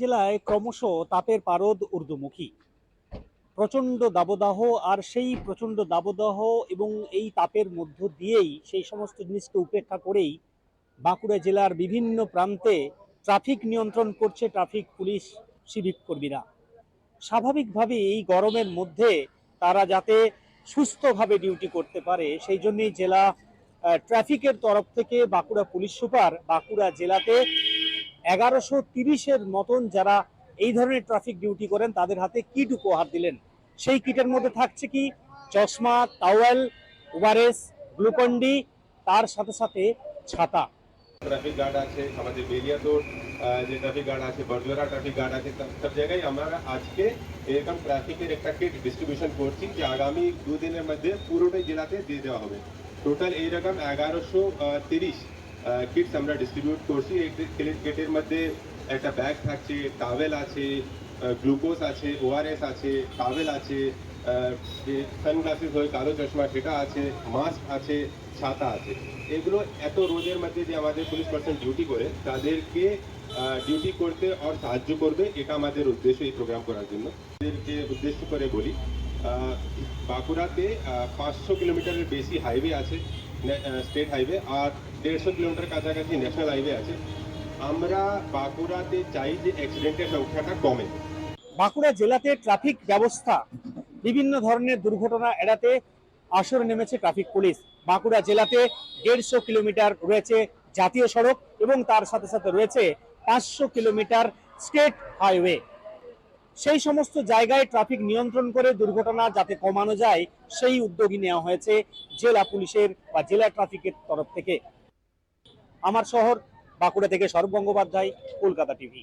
জেলায় ক্রমশ তাপের পারদ ঊর্ধ্বমুখী। প্রচণ্ড দাবদাহ আর সেই প্রচণ্ড দাবদাহ এবং এই তাপের মধ্য দিয়েই সেই সমস্ত জিনিসকে উপেক্ষা করেই বাঁকুড়া জেলার বিভিন্ন প্রান্তে ট্রাফিক নিয়ন্ত্রণ করছে ট্রাফিক পুলিশ সিভিক কর্মীরা। স্বাভাবিকভাবে এই গরমের মধ্যে তারা যাতে সুস্থভাবে ডিউটি করতে পারে, সেই জন্যই জেলা ট্রাফিকের তরফ থেকে বাঁকুড়া পুলিশ সুপার বাঁকুড়া জেলাতে এগারোশো তিরিশের মতন যারা এই ধরনের ট্রাফিক ডিউটি করেন তাদের হাতে কিট উপহার দিলেন। সেই কিটের মধ্যে থাকছে কি? চশমা টাওয়েল ওভারেস গ্লুকন্ডি তার সাথে সাথে ছাতা। ট্রাফিক গার্ড আছে আমাদের বেরিয়াতোর আহ, যে ট্রাফিক গার্ড আছে বড়জোড়া ট্রাফিক গার্ড আছে সব জায়গায় আমরা আজকে এরকম ট্রাফিকের একটা কিট ডিস্ট্রিবিউশন করছি যে আগামী দুদিনের মধ্যে পুরোটাই জেলাতে দিয়ে দেওয়া হবে। টোটাল এইরকম এগারোশো তিরিশ কিটস আমরা ডিস্ট্রিবিউট করছি। কিটের মধ্যে একটা ব্যাগ থাকছে টাওয়েল আছে গ্লুকোজ আছে ওআরএস আছে টাওয়েল আছে সানগ্লাসেস হয়, কালো চশমা সেটা আছে মাস্ক আছে, ছাতা আছে। এগুলো এত রোদের মধ্যে যে আমাদের পুলিশ পার্সন ডিউটি করে, তাদেরকে ডিউটি করতে আর সাহায্য করবে, এটা আমাদের উদ্দেশ্য এই প্রোগ্রাম করার জন্য। তাদেরকে উদ্দেশ্য করে বলি বাঁকুড়াতে পাঁচশো কিলোমিটারের বেশি হাইওয়ে আছে। স্টেট হাইওয়ে আর দেড়শো কিলোমিটার কাছাকাছি ন্যাশনাল হাইওয়ে আছে। আমরা বাঁকুড়াতে চাই যে অ্যাক্সিডেন্টের সংখ্যাটা কমে। বাঁকুড়া জেলাতে ট্রাফিক ব্যবস্থা, বিভিন্ন ধরনের দুর্ঘটনা এড়াতে আসরে নেমেছে ট্রাফিক পুলিশ বাঁকুড়া জেলাতে দেড়শো কিলোমিটার রয়েছে জাতীয় সড়ক এবং তার সাথে সাথে রয়েছে পাঁচশো কিলোমিটার স্টেট হাইওয়ে সেই সমস্ত জায়গায় ট্রাফিক নিয়ন্ত্রণ করে দুর্ঘটনা যাতে কমানো যায়, সেই উদ্যোগই নেওয়া হয়েছে জেলা পুলিশের বা জেলা ট্রাফিকের তরফ থেকে। আমার শহর বাঁকুড়া থেকে সৌরভ গঙ্গোপাধ্যায়, কলকাতা টিভি।